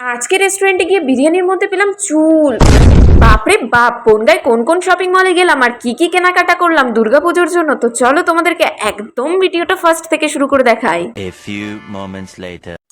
আজকে রেস্টুরেন্টে গিয়ে বিরিয়ানির মধ্যে পেলাম চুল। বাপরে বাপ বনগায় কোন কোন শপিং মলে গেলাম আর কি কি কেনাকাটা করলাম দুর্গা পুজোর জন্য? তো চলো তোমাদেরকে একদম ভিডিওটা ফার্স্ট থেকে শুরু করে দেখাই।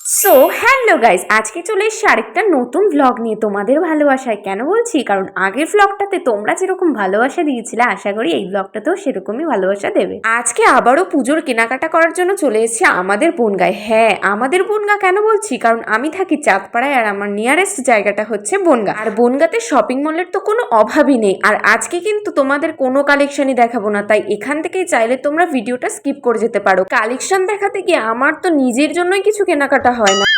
সো হ্যালো গাইস আজকে চলে এসেছি আরেকটা নতুন ভ্লগ নিয়ে। তোমাদের ভালোবাসায় কেন বলছি? কারণ আগের ভ্লগটাতে তোমরা যেরকম ভালোবাসা দিয়েছিলে, আশা করি এই ভ্লগটাতেও সেরকমই ভালোবাসা দেবে। আজকে আবারও পুজোর কেনাকাটা করার জন্য চলে এসেছি আমাদের বনগায়। হ্যাঁ আমাদের বনগা কেন বলছি? কারণ আমি থাকি চাঁদপাড়ায় আর আমার নিয়ারেস্ট জায়গাটা হচ্ছে বনগা। আর বনগাতে শপিং মলের তো কোনো অভাবই নেই। আর আজকে কিন্তু তোমাদের কোনো কালেকশনই দেখাবো না, তাই এখান থেকেই চাইলে তোমরা ভিডিওটা স্কিপ করে যেতে পারো। কালেকশন দেখাতে গিয়ে আমার তো নিজের জন্যই কিছু কেনাকাটা হয় না।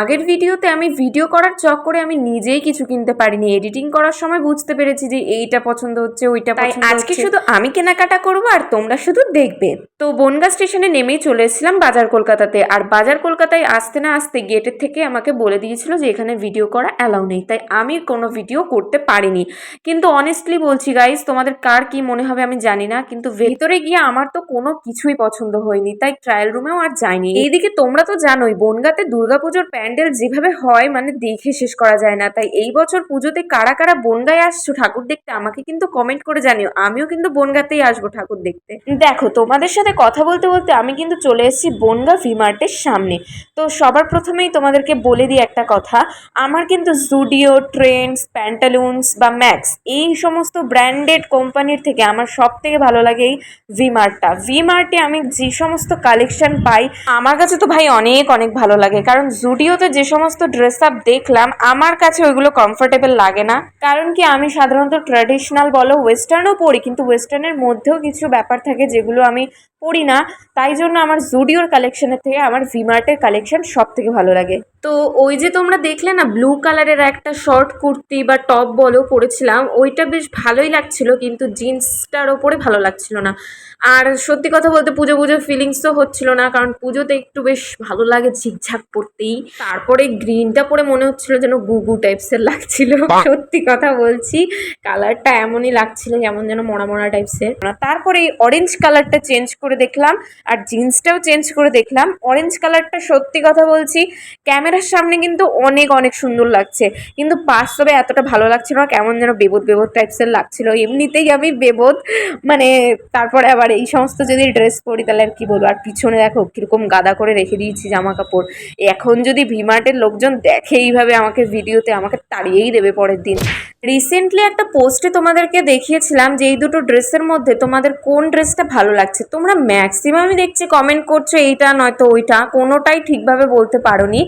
আগের ভিডিওতে আমি ভিডিও করার চক করে আমি নিজেই কিছু কিনতে পারিনি। এডিটিং করার সময় বুঝতে পেরেছি যে এইটা পছন্দ হচ্ছে ওইটা পছন্দ আজকে শুধু আমি কেনাকাটা করব আর তোমরা শুধু দেখবে। তো বনগা স্টেশনে নেমেই চলে এসেছিলাম বাজার কলকাতাতে। আর বাজার কলকাতায় আসতে না আসতে গেটের থেকে আমাকে বলে দিয়েছিল যে এখানে ভিডিও করা অ্যালাউ নেই। তাই আমি কোনো ভিডিও করতে পারিনি। কিন্তু অনেস্টলি বলছি গাইজ তোমাদের কার কি মনে হবে আমি জানি না। কিন্তু ভেতরে গিয়ে আমার তো কোনো কিছুই পছন্দ হয়নি। তাই ট্রায়াল রুমেও আর যাইনি। এইদিকে তোমরা তো জানোই বনগাতে দুর্গাপুজোর প্যান্ডেল যেভাবে হয় মানে দেখে শেষ করা যায় না। তাই এই বছর পুজোতে কারা কারা বনগায় আসছো ঠাকুর দেখতে, আমাকে কিন্তু কমেন্ট করে জানিও। আমিও কিন্তু বনগাতেই আসব ঠাকুর দেখতে। দেখো, তোমাদের সাথে কথা বলতে বলতে আমি কিন্তু চলে এসেছি বনগা ভিমার্টের সামনে। তো সবার প্রথমেই তোমাদেরকে বলে দিই একটা কথা, আমার কিন্তু জুডিও ট্রেন্ডস প্যান্টালুন্স বা ম্যাক্স এই সমস্ত ব্র্যান্ডেড কোম্পানির থেকে আমার সব থেকে ভালো লাগে এই ভিমার্টটা ভিমার্টে আমি যে সমস্ত কালেকশন পাই, আমার কাছে তো ভাই অনেক অনেক ভালো লাগে। কারণ জুডিওতে যে সমস্ত ড্রেস আপ দেখলাম, আমার কাছে ওইগুলো কমফোর্টেবল লাগে না। কারণ কি, আমি সাধারণত ট্র্যাডিশনাল বলো ওয়েস্টার্নও পরি, কিন্তু ওয়েস্টার্নের মধ্যেও কিছু ব্যাপার থাকে যেগুলো আমি পরি না। তাই জন্য আমার জুডিওর কালেকশনের থেকে আমার ভিমার্টের কালেকশন সব থেকে ভালো লাগে। তো ওই যে তোমরা দেখলে না ব্লু কালারের একটা শর্ট কুর্তি বা টপ বলো পরেছিলাম ওইটা বেশ ভালোই লাগছিল কিন্তু জিন্সটার ওপরে ভালো লাগছিল না। আর সত্যি কথা বলতে পুজো পুজো ফিলিংস তো হচ্ছিল না কারণ পুজোতে একটু বেশ ভালো লাগে ঝিকঝাক পড়তেই তারপরে গ্রিনটা পরে মনে হচ্ছিল যেন গুগু টাইপসের লাগছিল সত্যি কথা বলছি। কালারটা এমনই লাগছিল যেমন যেন মরা মরা টাইপসের তারপরে এই অরেঞ্জ কালারটা চেঞ্জ করে দেখলাম আর জিন্সটাও চেঞ্জ করে দেখলাম। অরেঞ্জ কালারটা সত্যি কথা বলছি ক্যামেরার সামনে কিন্তু অনেক অনেক সুন্দর লাগছে। কিন্তু বাস্তবে এতটা ভালো লাগছে না, কেমন যেন বেবোধ বেবোধ টাইপসের লাগছিল। এমনিতেই আমি বেবোধ মানে তারপরে আবার এই সমস্ত যদি ড্রেস পরি, তাহলে আর কি বলব? আর পিছনে দেখো, কীরকম গাদা করে রেখে দিয়েছি জামা কাপড় এখন যদি ভিমার্টের লোকজন দেখে এইভাবে আমাকে ভিডিওতে আমাকে তাড়িয়েই দেবে পরের দিন। রিসেন্টলি একটা পোস্টে তোমাদেরকে দেখিয়েছিলাম যে এই দুটো ড্রেসের মধ্যে তোমাদের কোন ড্রেসটা ভালো লাগছে। তোমরা ম্যাক্সিমামই দেখছি কমেন্ট করছ, এইটা নয়তো ওইটা, কোনোটাই ঠিকভাবে বলতে পারোনি।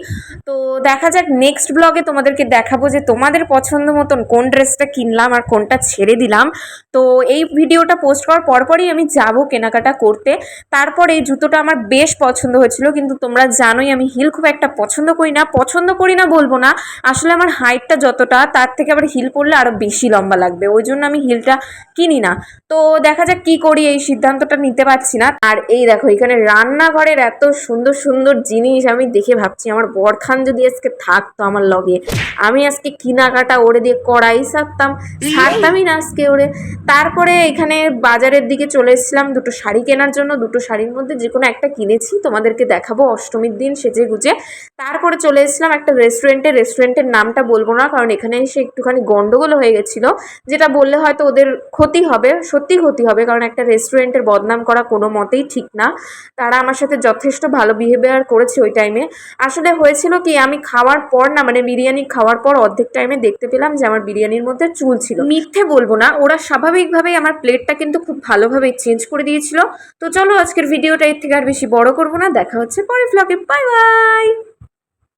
তো দেখা যাক নেক্সট ব্লগে তোমাদেরকে দেখাবো যে তোমাদের পছন্দ মতন কোন ড্রেসটা কিনলাম আর কোনটা ছেড়ে দিলাম। তো এই ভিডিওটা পোস্ট করার পরপরই আমি যাব কেনাকাটা করতে। তারপর এই জুতোটা আমার বেশ পছন্দ হয়েছিল, কিন্তু তোমরা জানোই আমি হিল খুব একটা পছন্দ করি না। পছন্দ করি না বলব না, আসলে আমার হাইটটা যতটা, তার থেকে আবার হিল পরলে আরও বেশি লম্বা লাগবে। ওই জন্য আমি হিলটা কিনি না। তো দেখা যাক কি করি, এই সিদ্ধান্তটা নিতে পারছি না। আর এই দেখো, এখানে রান্নাঘরের এত সুন্দর সুন্দর জিনিস আমি দেখে ভাবছি। আমার বরখান যদি আজকে থাকতো আমার লগে, আমি আজকে কেনাকাটা ওরে দিয়ে কড়াই সারতাম, সারতামই না আজকে ওরে। তারপরে এখানে বাজারের দিকে চলে এসেছিলাম, দুটো শাড়ি কেনার জন্য। দুটো শাড়ির মধ্যে যে কোনো একটা কিনেছি, তোমাদেরকে দেখাবো অষ্টমীর দিন সেজে গুজে। তারপরে চলে এসেছিলাম একটা রেস্টুরেন্টে রেস্টুরেন্টের নামটা বলব না, কারণ এখানে এসে একটুখানি গন্ডগোল হয়ে গেছিল, যেটা বললে হয়তো ওদের ক্ষতি হবে সত্যি ক্ষতি হবে, কারণ একটা রেস্টুরেন্টের বদনাম করা কোনো মতেই ঠিক না। তারা আমার সাথে যথেষ্ট ভালো বিহেভিয়ার করেছে ওই টাইমে আসলে হয়েছিল কি, আমি খাওয়ার পর না মানে বিরিয়ানি খাওয়ার পর অর্ধেক টাইমে দেখতে পেলাম যে আমার বিরিয়ানির মধ্যে চুল ছিল। মিথ্যে বলব না, ওরা স্বাভাবিকভাবেই আমার প্লেটটা কিন্তু খুব ভালোভাবে চেঞ্জ করে দিয়েছিল। তো চলো আজকের ভিডিওটা এর থেকে আর বেশি বড় করব না, দেখা হচ্ছে পরে ব্লগে বাই বাই